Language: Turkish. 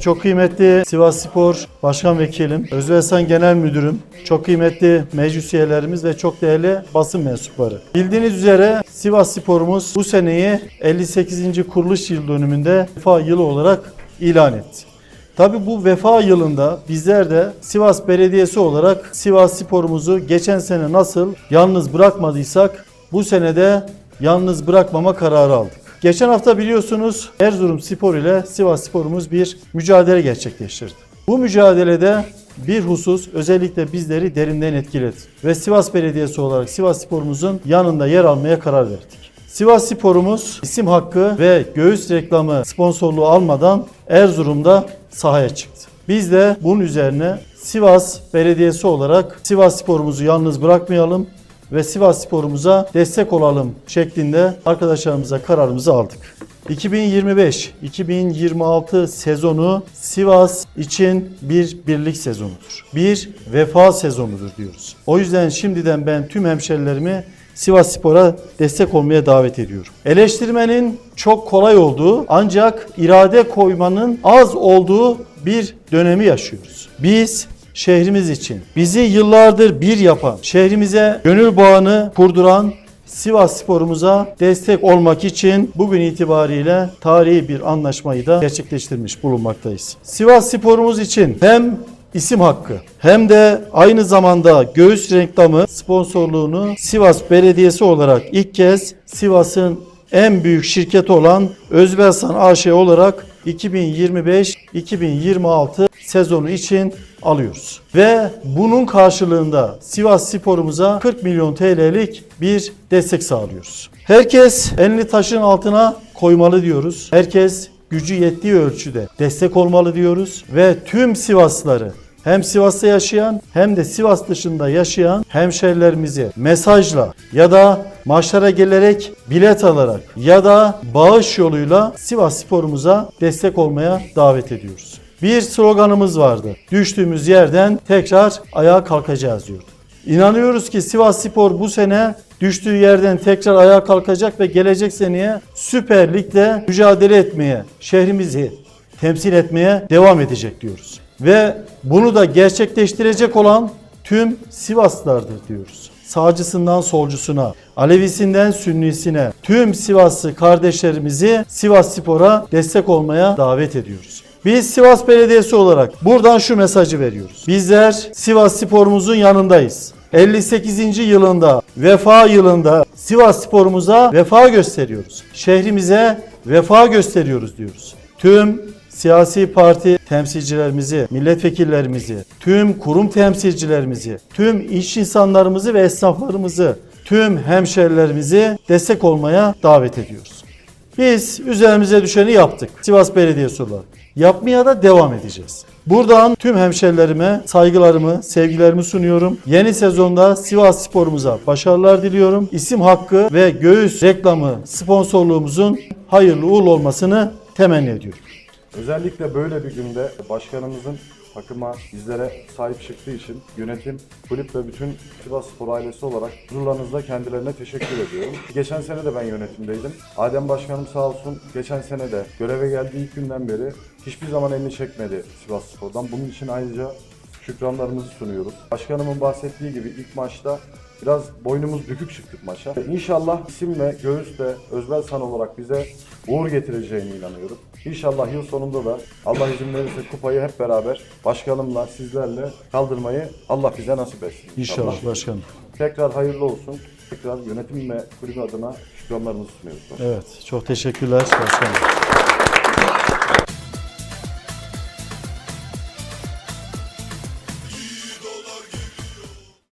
Çok kıymetli Sivas Spor Başkan Vekilim, Özbesan Genel Müdürüm, çok kıymetli meclis üyelerimiz ve çok değerli basın mensupları. Bildiğiniz üzere Sivas Spor'umuz bu seneyi 58. kuruluş yıl dönümünde vefa yılı olarak ilan etti. Tabi bu vefa yılında bizler de Sivas Belediyesi olarak Sivas Spor'umuzu geçen sene nasıl yalnız bırakmadıysak bu senede yalnız bırakmama kararı aldık. Geçen hafta biliyorsunuz Erzurum Spor ile Sivas Spor'umuz bir mücadele gerçekleştirdi. Bu mücadelede bir husus özellikle bizleri derinden etkiledi ve Sivas Belediyesi olarak Sivas Spor'umuzun yanında yer almaya karar verdik. Sivas Spor'umuz isim hakkı ve göğüs reklamı sponsorluğu almadan Erzurum'da sahaya çıktı. Biz de bunun üzerine Sivas Belediyesi olarak Sivas Spor'umuzu yalnız bırakmayalım ve Sivas Spor'umuza destek olalım şeklinde arkadaşlarımıza kararımızı aldık. 2025-2026 sezonu Sivas için bir birlik sezonudur. Bir vefa sezonudur diyoruz. O yüzden şimdiden ben tüm hemşerilerimi Sivas Spor'a destek olmaya davet ediyorum. Eleştirmenin çok kolay olduğu ancak irade koymanın az olduğu bir dönemi yaşıyoruz. Biz şehrimiz için bizi yıllardır bir yapan, şehrimize gönül bağını kurduran Sivas sporumuza destek olmak için bugün itibariyle tarihi bir anlaşmayı da gerçekleştirmiş bulunmaktayız. Sivas sporumuz için hem isim hakkı hem de aynı zamanda göğüs reklamı sponsorluğunu Sivas Belediyesi olarak ilk kez Sivas'ın en büyük şirketi olan Özbelsan AŞ olarak 2025-2026 sezonu için alıyoruz. Ve bunun karşılığında Sivas Spor'umuza 40 milyon TL'lik bir destek sağlıyoruz. Herkes elini taşın altına koymalı diyoruz. Herkes gücü yettiği ölçüde destek olmalı diyoruz ve tüm Sivaslıları hem Sivas'ta yaşayan hem de Sivas dışında yaşayan hemşerilerimizi mesajla ya da maçlara gelerek bilet alarak ya da bağış yoluyla Sivas sporumuza destek olmaya davet ediyoruz. Bir sloganımız vardı. Düştüğümüz yerden tekrar ayağa kalkacağız diyordu. İnanıyoruz ki Sivas Spor bu sene düştüğü yerden tekrar ayağa kalkacak ve gelecek seneye Süper Lig'de mücadele etmeye, şehrimizi temsil etmeye devam edecek diyoruz. Ve bunu da gerçekleştirecek olan tüm Sivaslılardır diyoruz. Sağcısından solcusuna, Alevisinden Sünnisine tüm Sivaslı kardeşlerimizi Sivas Spor'a destek olmaya davet ediyoruz. Biz Sivas Belediyesi olarak buradan şu mesajı veriyoruz. Bizler Sivas Spor'umuzun yanındayız. 58. yılında, vefa yılında Sivas Spor'umuza vefa gösteriyoruz. Şehrimize vefa gösteriyoruz diyoruz. Tüm siyasi parti temsilcilerimizi, milletvekillerimizi, tüm kurum temsilcilerimizi, tüm iş insanlarımızı ve esnaflarımızı, tüm hemşerilerimizi destek olmaya davet ediyoruz. Biz üzerimize düşeni yaptık Sivas Belediyesi olarak. Yapmaya da devam edeceğiz. Buradan tüm hemşerilerime saygılarımı, sevgilerimi sunuyorum. Yeni sezonda Sivas sporumuza başarılar diliyorum. İsim hakkı ve göğüs reklamı sponsorluğumuzun hayırlı uğurlu olmasını temenni ediyorum. Özellikle böyle bir günde başkanımızın takıma bizlere sahip çıktığı için yönetim, kulüp ve bütün Sivas Spor ailesi olarak huzurlarınızda kendilerine teşekkür ediyorum. Geçen sene de ben yönetimdeydim. Adem Başkanım sağ olsun geçen sene de göreve geldiği ilk günden beri hiçbir zaman elini çekmedi Sivas Spor'dan. Bunun için ayrıca şükranlarımızı sunuyoruz. Başkanımın bahsettiği gibi ilk maçta biraz boynumuz bükük çıktık maça. İnşallah isim ve göğüs de Özbelsan olarak bize uğur getireceğine inanıyorum. İnşallah yıl sonunda da Allah izin verirse kupayı hep beraber başkanımla sizlerle kaldırmayı Allah bize nasip etsin. İnşallah başkanım. Tekrar hayırlı olsun. Tekrar yönetim ve kulübü adına şükranlarımızı sunuyoruz. Evet, çok teşekkürler başkanım.